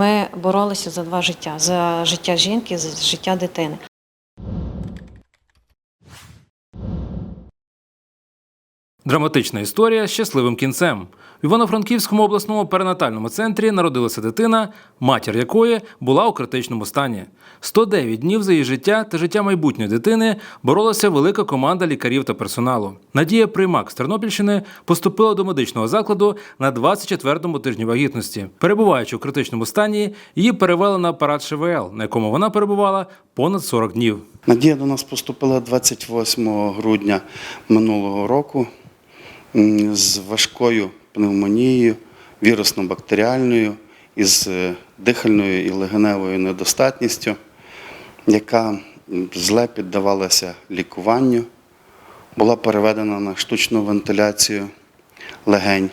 Ми боролися за два життя: за життя жінки, за життя дитини. Драматична історія з щасливим кінцем. В Івано-Франківському обласному перинатальному центрі народилася дитина, матір якої була у критичному стані. 109 днів за її життя та життя майбутньої дитини боролася велика команда лікарів та персоналу. Надія Приймак з Тернопільщини поступила до медичного закладу на 24-му тижні вагітності. Перебуваючи у критичному стані, її перевели на апарат ШВЛ, на якому вона перебувала понад 40 днів. Надія до нас поступила 28 грудня минулого року з важкою пневмонією, вірусно-бактеріальною, із е, дихальною і легеневою недостатністю, яка зле піддавалася лікуванню, була переведена на штучну вентиляцію легень.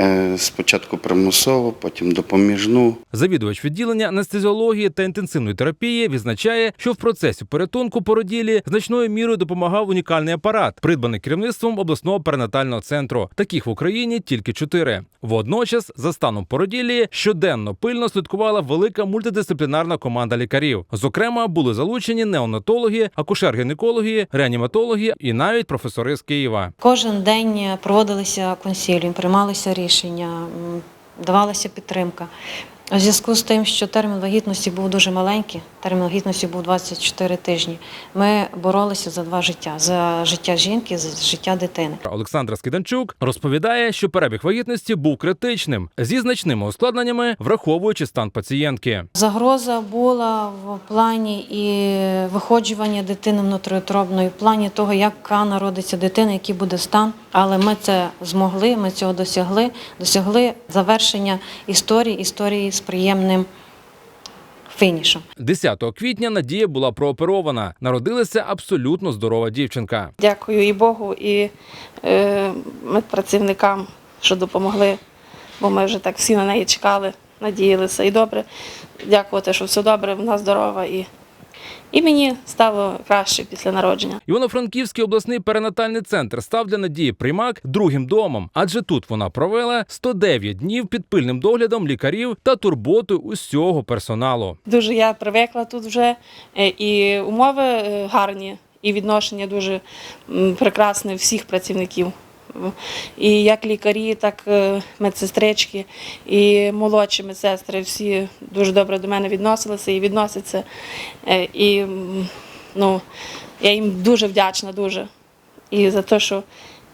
Е, Спочатку примусово, потім допоміжну. Завідувач відділення анестезіології та інтенсивної терапії відзначає, що в процесі порятунку породілі значною мірою допомагав унікальний апарат, придбаний керівництвом обласного перинатального центру. Таких в Україні тільки чотири. Водночас, за станом породілі, щоденно пильно слідкувала велика мультидисциплінарна команда лікарів. Зокрема, були залучені неонатологи, акушер-гінекологи, реаніматологи і навіть професори з Києва. Кожен день проводилися консиліум, приймалися рішення, м, давалася підтримка. У зв'язку з тим, що термін вагітності був дуже маленький, термін вагітності був 24 тижні. Ми боролися за два життя: за життя жінки, за життя дитини. Олександра Скиданчук розповідає, що перебіг вагітності був критичним зі значними ускладненнями, враховуючи стан пацієнтки. Загроза була в плані і виходжування дитини внутріутробної, в плані того, яка народиться дитина, який буде стан. Але ми це змогли, ми цього досягли, досягли завершення історії, історії з приємним фінішем. 10 квітня Надія була прооперована. Народилася абсолютно здорова дівчинка. Дякую і Богу, і е, медпрацівникам, що допомогли, бо ми вже так всі на неї чекали, надіялися. І добре, дякувати, що все добре, вона здорова. І, і мені стало краще після народження. Івано-Франківський обласний перинатальний центр став для Надії Приймак другим домом, адже тут вона провела 109 днів під пильним доглядом лікарів та турботою усього персоналу. Дуже я привикла тут вже, е, і умови е, гарні, і відношення дуже прекрасне всіх працівників. І як лікарі, так е, медсестрички, і молодші медсестри всі дуже добре до мене відносилися і відносяться. Е, І ну, я їм дуже вдячна, дуже. І за те, що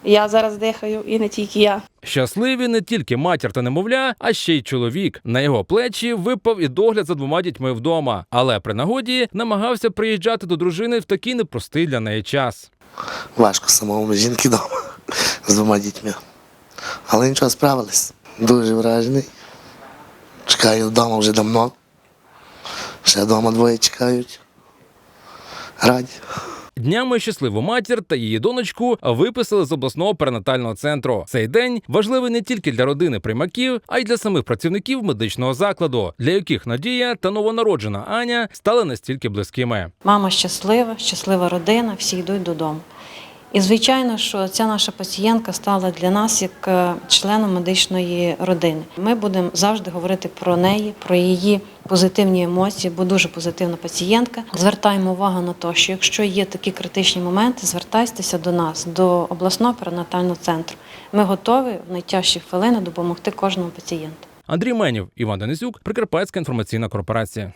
я зараз дихаю, і не тільки я. Щасливі не тільки матір та немовля, а ще й чоловік. На його плечі випав і догляд за двома дітьми вдома. Але при нагоді намагався приїжджати до дружини в такий непростий для неї час. Важко самому жінки вдома з двома дітьми. Але нічого справились. Дуже вражений. Чекаю вдома вже давно. Ще вдома двоє чекають. Раді. Днями щасливу матір та її донечку виписали з обласного перинатального центру. Цей день важливий не тільки для родини приймаків, а й для самих працівників медичного закладу, для яких Надія та новонароджена Аня стали настільки близькими. Мама щаслива, щаслива родина, всі йдуть додому. І звичайно, що ця наша пацієнтка стала для нас як е, членом медичної родини. Ми будемо завжди говорити про неї, про її позитивні емоції, бо дуже позитивна пацієнтка. Звертаємо увагу на те, що якщо є такі критичні моменти, звертайтеся до нас, до обласного перинатального центру. Ми готові в найтяжчі хвилини допомогти кожному пацієнту. Андрій Менів, Іван Денисюк, Прикарпатська інформаційна корпорація.